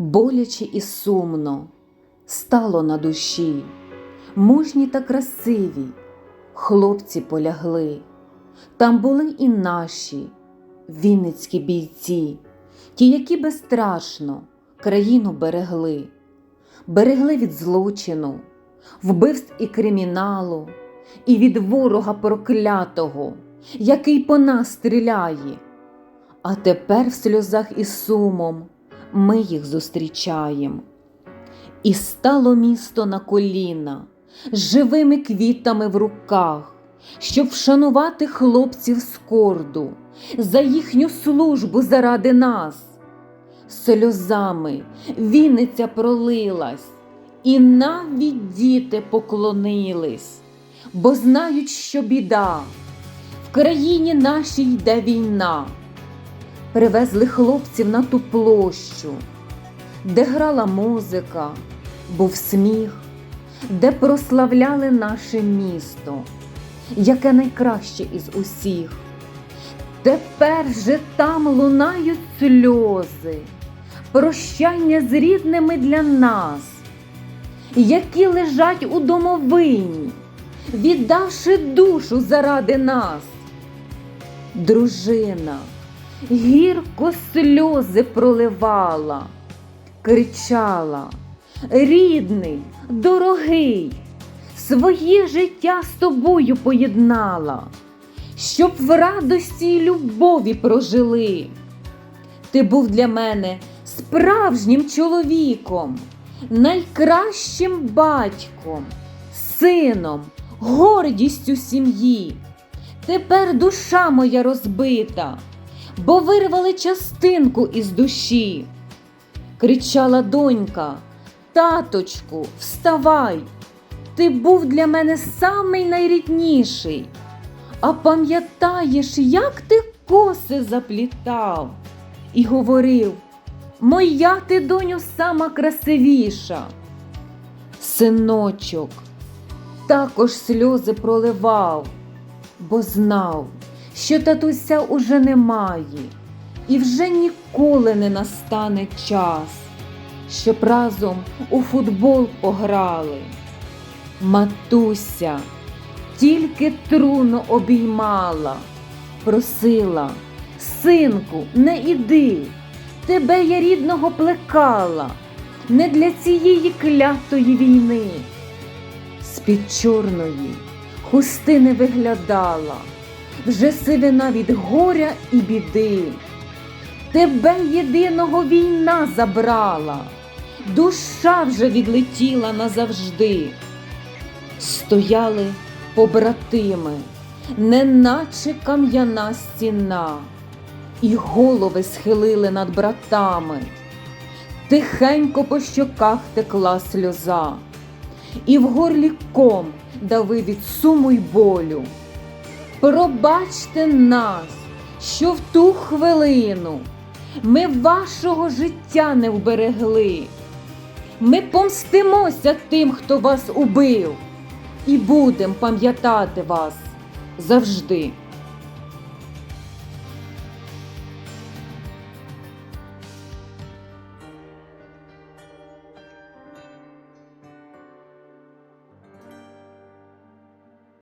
боляче і сумно стало на душі, мужні та красиві хлопці полягли. Там були і наші вінницькі бійці, ті, які безстрашно країну берегли, берегли від злочину, вбивств і криміналу, і від ворога проклятого, який по нас стріляє. А тепер в сльозах і сумом ми їх зустрічаєм. І стало місто на коліна живими квітами в руках, щоб вшанувати хлопців з корду за їхню службу заради нас. Сльозами Вінниця пролилась, і навіть діти поклонились, бо знають, що біда в країні нашій йде війна. Привезли хлопців на ту площу, де грала музика, був сміх, де прославляли наше місто, яке найкраще із усіх. Тепер же там лунають сльози, прощання з рідними для нас, які лежать у домовині, віддавши душу заради нас. Дружина гірко сльози проливала, кричала, рідний, дорогий, своє життя з тобою поєднала, щоб в радості й любові прожили. Ти був для мене справжнім чоловіком, найкращим батьком, сином, гордістю сім'ї. Тепер душа моя розбита, бо вирвали частинку із душі. Кричала донька, таточку, вставай, ти був для мене самий найрідніший. А пам'ятаєш, як ти коси заплітав і говорив, моя ти доню сама красивіша. Синочок також сльози проливав, бо знав, що татуся уже немає, і вже ніколи не настане час, щоб разом у футбол пограли. Матуся тільки труно обіймала, просила, синку, не іди, тебе я рідного плекала, не для цієї клятої війни. З-під чорної хустини виглядала, вже сивина від горя і біди. Тебе єдиного війна забрала, душа вже відлетіла назавжди. Стояли побратими, неначе кам'яна стіна, і голови схилили над братами. Тихенько по щоках текла сльоза, і в горлі ком дави від суму й болю. Пробачте нас, що в ту хвилину ми вашого життя не вберегли. Ми помстимося тим, хто вас убив, і будемо пам'ятати вас завжди.